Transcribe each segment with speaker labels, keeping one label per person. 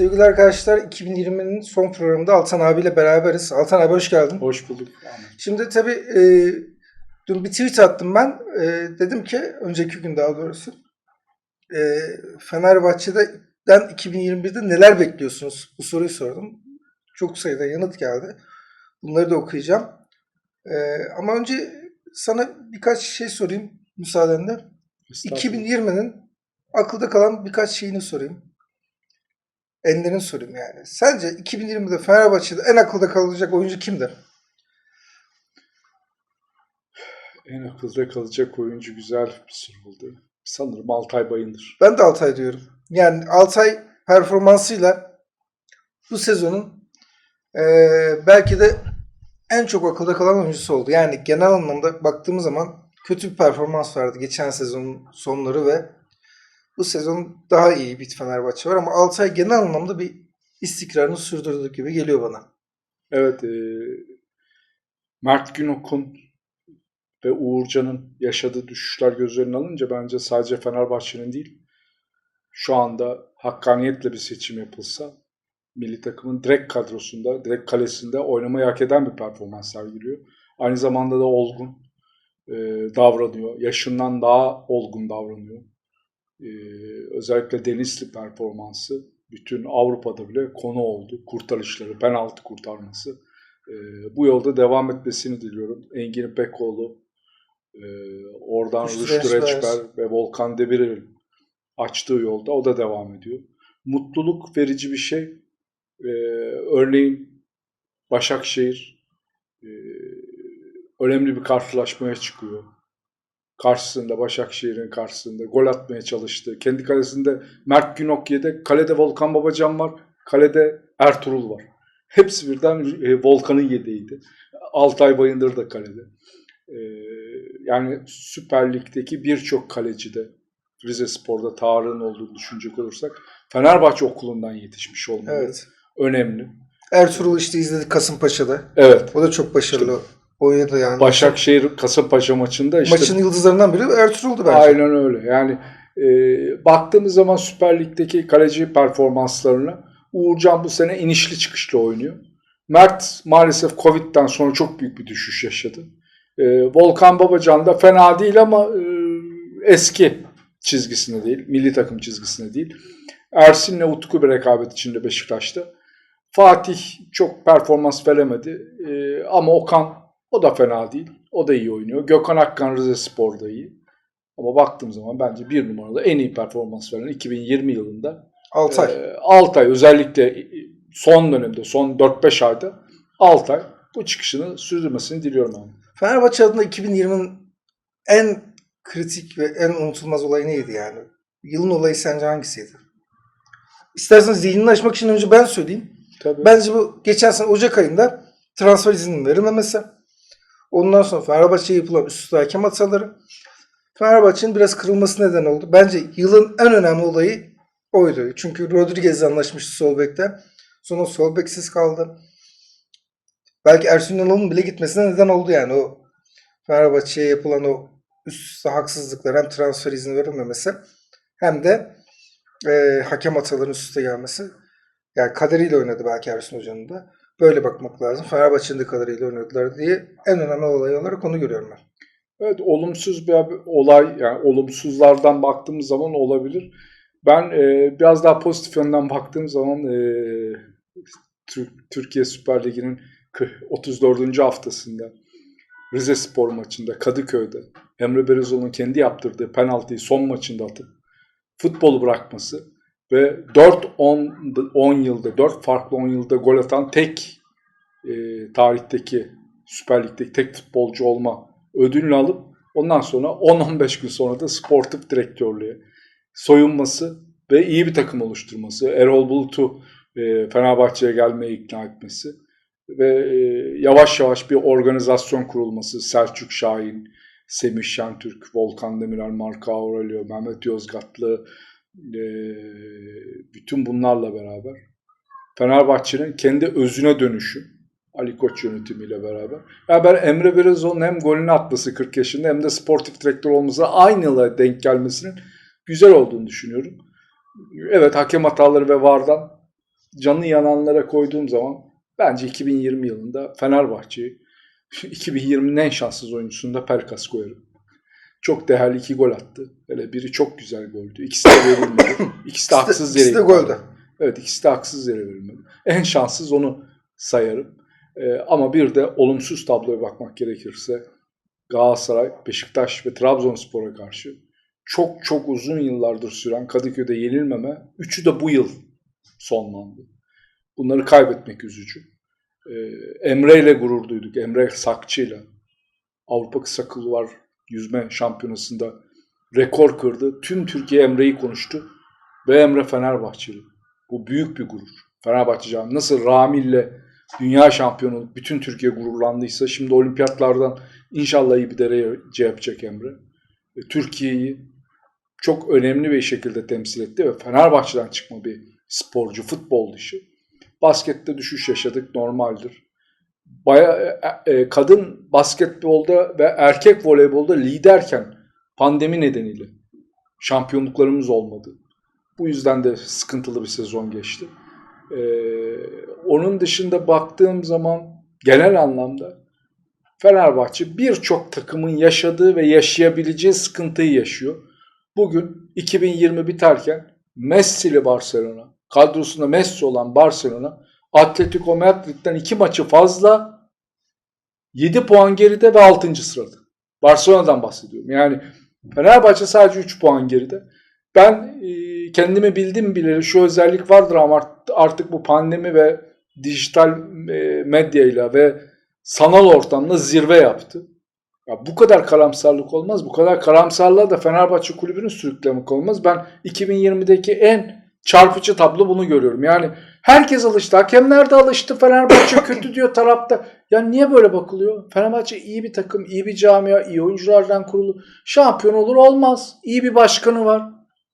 Speaker 1: Sevgili arkadaşlar 2020'nin son programında Altan abiyle beraberiz. Altan abi hoş geldin.
Speaker 2: Hoş bulduk.
Speaker 1: Şimdi tabii e, dün bir tweet attım ben. E, dedim ki önceki gün daha doğrusu e, Fenerbahçe'den 2021'de neler bekliyorsunuz? Bu soruyu sordum. Çok sayıda yanıt geldi. Bunları da okuyacağım. E, ama önce sana birkaç şey sorayım müsaadenle.
Speaker 2: Estağfurullah.
Speaker 1: 2020'nin akılda kalan birkaç şeyini sorayım. Ender'in sorayım yani. Sence 2020'de Fenerbahçe'de en akılda kalacak oyuncu kimdi?
Speaker 2: En akılda kalacak oyuncu güzel bir soru oldu. Sanırım Altay Bayındır.
Speaker 1: Ben de Altay diyorum. Yani Altay performansıyla bu sezonun eee, belki de en çok akılda kalan oyuncusu oldu. Yani genel anlamda baktığımız zaman kötü bir performans vardı geçen sezonun sonları ve bu sezon daha iyi bir Fenerbahçe var ama Altay genel anlamda bir istikrarını sürdürdü gibi geliyor bana.
Speaker 2: Evet, e, Mert Günok'un ve Uğurcan'ın yaşadığı düşüşler göz önüne alınca bence sadece Fenerbahçe'nin değil, şu anda hakkaniyetle bir seçim yapılsa milli takımın direkt kadrosunda, direkt kalesinde oynamayı hak eden bir performans sergiliyor. Aynı zamanda da olgun e, davranıyor. Yaşından daha olgun davranıyor. E, özellikle Denizli performansı bütün Avrupa'da bile konu oldu. Kurtarışları, penaltı kurtarması. E, bu yolda devam etmesini diliyorum. Engin İpekoğlu, e, oradan
Speaker 1: Rüştü Reçber.
Speaker 2: Reçber ve Volkan Demirel'in açtığı yolda o da devam ediyor. Mutluluk verici bir şey. E, örneğin Başakşehir e, önemli bir karşılaşmaya çıkıyor. Karşısında Başakşehir'in karşısında gol atmaya çalıştı. Kendi kalesinde Mert Günok yedi. Kalede Volkan Babacan var. Kalede Ertuğrul var. Hepsi birden e, Volkan'ın yedeğiydi. Altay Bayındır da kalede. E, yani Süper Lig'deki birçok kaleci de Rize Spor'da Tarık'ın olduğunu düşünecek olursak Fenerbahçe okulundan yetişmiş olmalı.
Speaker 1: Evet.
Speaker 2: Önemli.
Speaker 1: Ertuğrul işte izledik Kasımpaşa'da.
Speaker 2: Evet.
Speaker 1: O da çok başarılı oynadı yani.
Speaker 2: Başakşehir Kasımpaşa maçında işte
Speaker 1: Maçın yıldızlarından biri Ertuğrul'du bence.
Speaker 2: Aynen öyle. Yani e, baktığımız zaman Süper Lig'deki kaleci performanslarına Uğurcan bu sene inişli çıkışlı oynuyor. Mert maalesef Covid'den sonra çok büyük bir düşüş yaşadı. E, Volkan Babacan da fena değil ama e, eski çizgisinde değil, milli takım çizgisinde değil. Ersin'le Utku bir rekabet içinde Beşiktaş'ta. Fatih çok performans veremedi E, ama Okan o da fena değil. O da iyi oynuyor. Gökhan Akkan Rize Spor'da iyi. Ama baktığım zaman bence bir numaralı en iyi performans veren 2020 yılında
Speaker 1: Altay.
Speaker 2: e, Altay özellikle son dönemde son 4-5 ayda Altay bu çıkışını sürdürmesini diliyorum abi.
Speaker 1: Fenerbahçe adına 2020'nin en kritik ve en unutulmaz olayı neydi yani? Yılın olayı sence hangisiydi? İsterseniz zihnini açmak için önce ben söyleyeyim.
Speaker 2: Tabii.
Speaker 1: Bence bu geçen sene Ocak ayında transfer izninin verilmemesi. Ondan sonra Fenerbahçe'ye yapılan üst hakem hataları. Fenerbahçe'nin biraz kırılması neden oldu. Bence yılın en önemli olayı oydu. Çünkü Rodriguez'le anlaşmıştı sol bekte. Sonra sol beksiz kaldı. Belki Ersun Yanal'ın bile gitmesine neden oldu yani o Fenerbahçe'ye yapılan o üst haksızlıklar hem transfer izni verilmemesi hem de e, hakem hatalarının üst üste gelmesi. Yani kaderiyle oynadı belki Ersun Hoca'nın da. Böyle bakmak lazım. Fenerbahçe'nin de kaderiyle oynadılar diye en önemli olay olarak onu görüyorum ben.
Speaker 2: Evet olumsuz bir olay yani olumsuzlardan baktığımız zaman olabilir. Ben e, biraz daha pozitif yönden baktığım zaman e, Tür- Türkiye Süper Ligi'nin kı- 34. haftasında Rize Spor maçında Kadıköy'de Emre Belözoğlu'nun kendi yaptırdığı penaltıyı son maçında atıp futbolu bırakması ve 4-10 10 yılda 4 farklı 10 yılda gol atan tek e, tarihteki Süper Lig'deki tek futbolcu olma ödülünü alıp ondan sonra 10-15 gün sonra da sportif direktörlüğe soyunması ve iyi bir takım oluşturması, Erol Bulut'u e, Fenerbahçe'ye gelmeye ikna etmesi ve e, yavaş yavaş bir organizasyon kurulması, Selçuk Şahin, Semih Şentürk, Volkan Demirel, Marco Aurelio, Mehmet Yozgatlı, e, bütün bunlarla beraber Fenerbahçe'nin kendi özüne dönüşü, Ali Koç yönetimiyle beraber. Ya ben Emre Belözoğlu'nun hem golünü atması 40 yaşında hem de sportif direktör olması aynı yıla denk gelmesinin güzel olduğunu düşünüyorum. Evet hakem hataları ve VAR'dan canı yananlara koyduğum zaman bence 2020 yılında Fenerbahçe'yi 2020'nin en şanssız oyuncusunda Pelkas koyarım. Çok değerli iki gol attı. Hele biri çok güzel goldü. İkisi de verilmedi. İkisi de haksız yere
Speaker 1: İkisi de
Speaker 2: edildi. Evet ikisi de haksız yere verilmedi. En şanssız onu sayarım. Ee, ama bir de olumsuz tabloya bakmak gerekirse Galatasaray, Beşiktaş ve Trabzonspor'a karşı çok çok uzun yıllardır süren Kadıköy'de yenilmeme, üçü de bu yıl sonlandı. Bunları kaybetmek üzücü. Ee, Emre ile gurur duyduk. Emre Sakçı'yla. Avrupa Kısa Kulvar Yüzme Şampiyonası'nda rekor kırdı. Tüm Türkiye Emre'yi konuştu. Ve Emre Fenerbahçeli. Bu büyük bir gurur. Fenerbahçe camiası nasıl Ramil'le dünya şampiyonu bütün Türkiye gururlandıysa şimdi olimpiyatlardan inşallah iyi bir derece yapacak Emre. Türkiye'yi çok önemli bir şekilde temsil etti ve Fenerbahçe'den çıkma bir sporcu, futbol dışı. Baskette düşüş yaşadık, normaldir. Baya, e, e, kadın basketbolda ve erkek voleybolda liderken pandemi nedeniyle şampiyonluklarımız olmadı. Bu yüzden de sıkıntılı bir sezon geçti. Ee, onun dışında baktığım zaman genel anlamda Fenerbahçe birçok takımın yaşadığı ve yaşayabileceği sıkıntıyı yaşıyor. Bugün 2020 biterken Messi'li Barcelona, kadrosunda Messi olan Barcelona, Atletico Madrid'den iki maçı fazla 7 puan geride ve 6. sırada. Barcelona'dan bahsediyorum. Yani Fenerbahçe sadece 3 puan geride. Ben kendimi bildim bileli şu özellik vardır ama art- artık bu pandemi ve dijital medyayla ve sanal ortamda zirve yaptı. Ya bu kadar karamsarlık olmaz. Bu kadar karamsarlığa da Fenerbahçe kulübünü sürüklemek olmaz. Ben 2020'deki en çarpıcı tablo bunu görüyorum. Yani herkes alıştı. Hakemler de alıştı. Fenerbahçe kötü diyor tarafta. Ya niye böyle bakılıyor? Fenerbahçe iyi bir takım, iyi bir camia, iyi oyunculardan kurulu. Şampiyon olur olmaz. İyi bir başkanı var.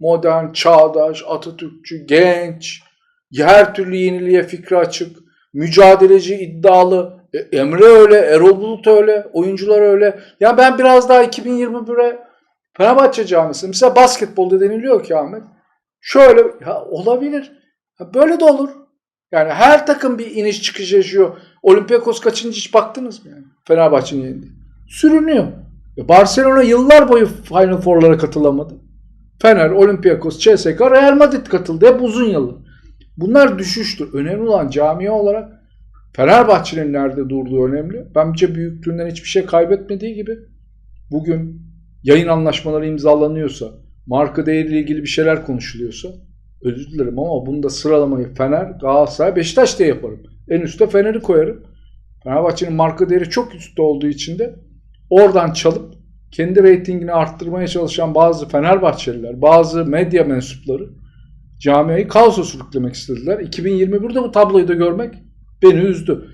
Speaker 2: Modern, çağdaş, Atatürkçü, genç. Her türlü yeniliğe fikri açık. Mücadeleci, iddialı. E, Emre öyle, Erol Bulut öyle, oyuncular öyle. Ya ben biraz daha 2021'e Fenerbahçe camiası. Mesela basketbolda deniliyor ki Ahmet. Şöyle ya olabilir. Ya böyle de olur. Yani her takım bir iniş çıkış yaşıyor. Olympiakos kaçıncı hiç baktınız mı yani? Fenerbahçe'nin yendi. Sürünüyor. E, Barcelona yıllar boyu Final Four'lara katılamadı. Fener, Olympiakos, CSK, Real Madrid katıldı. Hep uzun yıllar. Bunlar düşüştür. Önemli olan camia olarak Fenerbahçe'nin nerede durduğu önemli. Bence büyüklüğünden hiçbir şey kaybetmediği gibi bugün yayın anlaşmaları imzalanıyorsa, marka değeriyle ilgili bir şeyler konuşuluyorsa özür dilerim ama bunda sıralamayı Fener, Galatasaray, Beşiktaş diye yaparım. En üstte Fener'i koyarım. Fenerbahçe'nin marka değeri çok üstte olduğu için de oradan çalıp kendi reytingini arttırmaya çalışan bazı Fenerbahçeliler, bazı medya mensupları camiayı kaosa sürüklemek istediler. 2021'de bu tabloyu da görmek beni üzdü.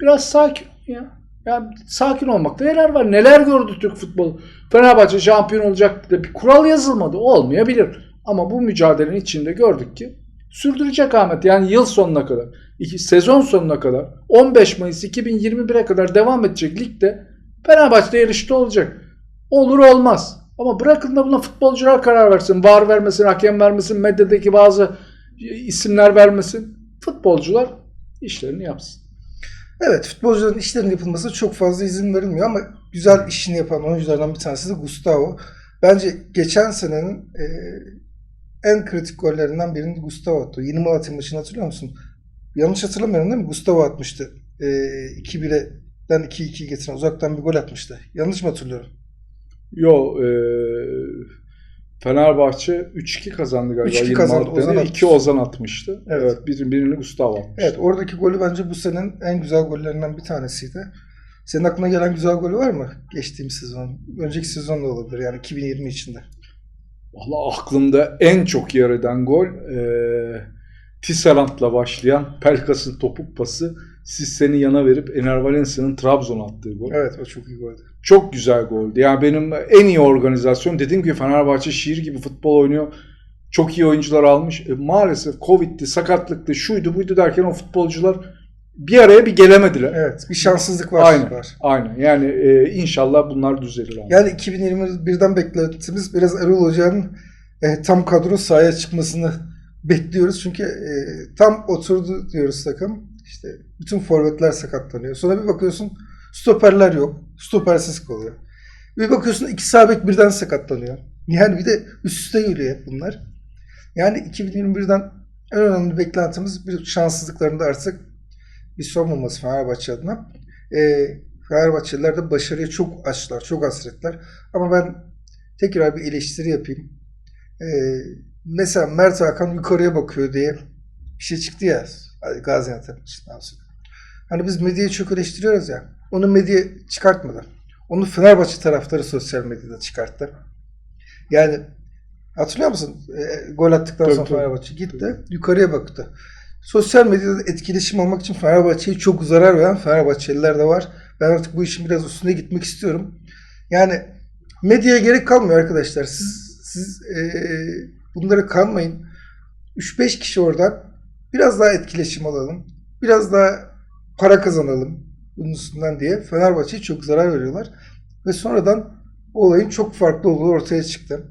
Speaker 2: Biraz sakin ya. Yani sakin olmakta yarar var. Neler gördü Türk futbolu? Fenerbahçe şampiyon olacak diye bir kural yazılmadı. Olmayabilir. Ama bu mücadelenin içinde gördük ki sürdürecek Ahmet. Yani yıl sonuna kadar, iki, sezon sonuna kadar 15 Mayıs 2021'e kadar devam edecek ligde Fenerbahçe yarışta olacak. Olur olmaz. Ama bırakın da buna futbolcular karar versin. Var vermesin, hakem vermesin, medyadaki bazı isimler vermesin. Futbolcular işlerini yapsın.
Speaker 1: Evet futbolcuların işlerinin yapılması çok fazla izin verilmiyor ama güzel işini yapan oyunculardan bir tanesi de Gustavo. Bence geçen senenin e, en kritik gollerinden birini Gustavo attı. Yeni Malatya maçını hatırlıyor musun? Yanlış hatırlamıyorum değil mi? Gustavo atmıştı. E, 2-1'den 2-2 getiren uzaktan bir gol atmıştı. Yanlış mı hatırlıyorum?
Speaker 2: Yo, e, Fenerbahçe 3-2 kazandı galiba.
Speaker 1: 3-2
Speaker 2: Yeni
Speaker 1: kazandı. Ozan
Speaker 2: 2 Ozan atmıştı.
Speaker 1: Evet.
Speaker 2: Evet. bir, birini Gustavo atmıştı.
Speaker 1: Evet oradaki golü bence bu senenin en güzel gollerinden bir tanesiydi. Senin aklına gelen güzel golü var mı? Geçtiğimiz sezon. Önceki sezon da olabilir yani 2020 içinde.
Speaker 2: Valla aklımda en çok yer eden gol e, Tisserant'la başlayan Pelkas'ın topuk pası Sissen'i yana verip Ener Valencia'nın Trabzon attığı gol.
Speaker 1: Evet o çok iyi goldü.
Speaker 2: Çok güzel goldü. Yani benim en iyi organizasyon dediğim gibi Fenerbahçe şiir gibi futbol oynuyor. Çok iyi oyuncular almış. E, maalesef Covid'di, sakatlıktı, şuydu buydu derken o futbolcular bir araya bir gelemediler.
Speaker 1: Evet bir şanssızlık var.
Speaker 2: Aynen.
Speaker 1: var.
Speaker 2: Aynen. Yani e, inşallah bunlar düzelir. Abi.
Speaker 1: Yani 2021'den beklentimiz biraz Erol Hoca'nın e, tam kadro sahaya çıkmasını bekliyoruz çünkü e, tam oturdu diyoruz takım. İşte bütün forvetler sakatlanıyor. Sonra bir bakıyorsun stoperler yok. Stopersiz kalıyor. Bir bakıyorsun iki sağ bek birden sakatlanıyor. Yani bir de üst üste geliyor hep bunlar. Yani 2021'den en önemli beklentimiz bir şanssızlıklarında artık bir son bulması Fenerbahçe adına. E, Fenerbahçeliler de başarıya çok açlar, çok hasretler. Ama ben tekrar bir eleştiri yapayım. E, mesela Mert Hakan yukarıya bakıyor diye bir şey çıktı ya Gaziantep maçından sonra. Hani biz medyayı çok eleştiriyoruz ya. Onu medya çıkartmadı. Onu Fenerbahçe taraftarı sosyal medyada çıkarttı. Yani hatırlıyor musun? E, gol attıktan
Speaker 2: Tabii,
Speaker 1: sonra
Speaker 2: tabii.
Speaker 1: Fenerbahçe gitti. Yukarıya baktı. Sosyal medyada etkileşim almak için Fenerbahçe'ye çok zarar veren Fenerbahçeliler de var. Ben artık bu işin biraz üstüne gitmek istiyorum. Yani medyaya gerek kalmıyor arkadaşlar. Siz siz e, bunlara kanmayın. 3-5 kişi oradan biraz daha etkileşim alalım. Biraz daha para kazanalım bunun üstünden diye Fenerbahçe'ye çok zarar veriyorlar. Ve sonradan bu olayın çok farklı olduğu ortaya çıktı.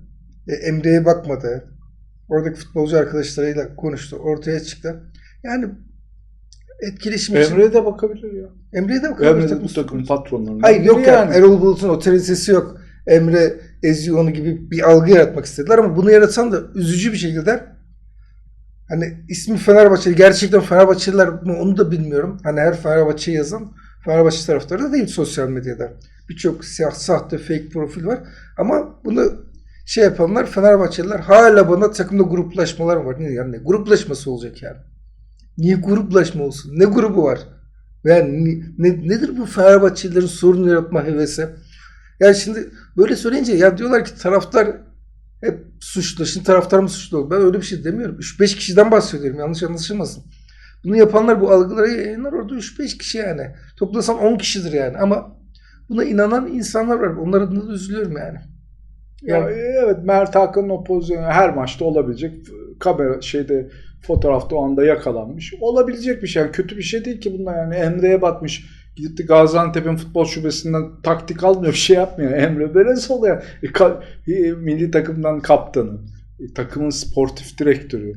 Speaker 1: E, Emre'ye bakmadı. Oradaki futbolcu arkadaşlarıyla konuştu. Ortaya çıktı. Yani etkileşim için.
Speaker 2: Emre'ye de bakabilir ya.
Speaker 1: Emre'ye de bakabilir.
Speaker 2: Emre de
Speaker 1: takım
Speaker 2: bu takımın patronlarından.
Speaker 1: Hayır yok
Speaker 2: biri
Speaker 1: yani. Erol Bulut'un otoritesi yok. Emre eziyor onu gibi bir algı yaratmak istediler ama bunu yaratan da üzücü bir şekilde hani ismi Fenerbahçeli gerçekten Fenerbahçeliler mi onu da bilmiyorum. Hani her Fenerbahçe yazan Fenerbahçe taraftarı da değil sosyal medyada. Birçok siyah sahte fake profil var ama bunu şey yapanlar Fenerbahçeliler hala bana takımda gruplaşmalar var. Ne yani ne gruplaşması olacak yani? Niye gruplaşma olsun? Ne grubu var? Yani ne, ne- nedir bu Fenerbahçelilerin sorun yaratma hevesi? Yani şimdi böyle söyleyince ya diyorlar ki taraftar hep suçlu. Şimdi taraftar mı suçlu? Ben öyle bir şey demiyorum. 3-5 kişiden bahsediyorum. Yanlış anlaşılmasın. Bunu yapanlar bu algıları yayınlar orada 3-5 kişi yani. Toplasan 10 kişidir yani. Ama buna inanan insanlar var. Onlara adına da üzülüyorum yani.
Speaker 2: Ya,
Speaker 1: Yani-
Speaker 2: evet Mert Hakan'ın o pozisyonu her maçta olabilecek. Kamera şeyde fotoğrafta o anda yakalanmış. Olabilecek bir şey. Yani kötü bir şey değil ki bunlar yani. Emre'ye bakmış. Gidip de Gaziantep'in futbol şubesinden taktik almıyor. Bir şey yapmıyor. Emre Belezoğlu ya. E, ka- e, milli takımdan kaptanı. e, takımın sportif direktörü.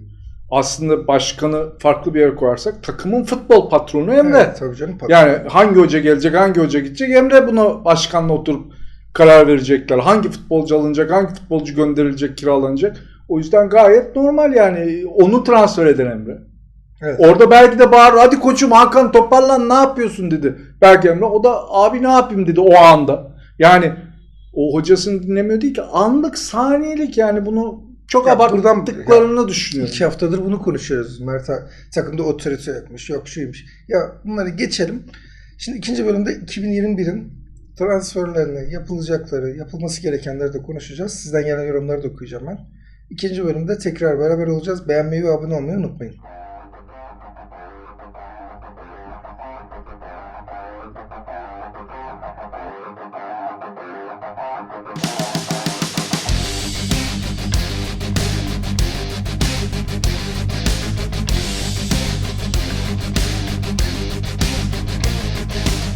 Speaker 2: Aslında başkanı farklı bir yere koyarsak takımın futbol patronu Emre.
Speaker 1: Evet, tabii canım.
Speaker 2: Yani hangi hoca gelecek, hangi hoca gidecek Emre buna başkanla oturup karar verecekler. Hangi futbolcu alınacak, hangi futbolcu gönderilecek, kiralanacak. O yüzden gayet normal yani. Onu transfer eden Emre.
Speaker 1: Evet.
Speaker 2: Orada belki de bağır hadi koçum Hakan toparlan ne yapıyorsun dedi. Belki Emre o da abi ne yapayım dedi o anda. Yani o hocasını dinlemiyor değil ki anlık saniyelik yani bunu çok
Speaker 1: Ya buradan-
Speaker 2: abarttıklarını düşünüyorum.
Speaker 1: İki haftadır bunu konuşuyoruz. Mert takımda otorite yokmuş, yok şuymuş. Ya bunları geçelim. Şimdi ikinci bölümde 2021'in transferlerini, yapılacakları, yapılması gerekenleri de konuşacağız. Sizden gelen yorumları da okuyacağım ben. İkinci bölümde tekrar beraber olacağız. Beğenmeyi ve abone olmayı unutmayın.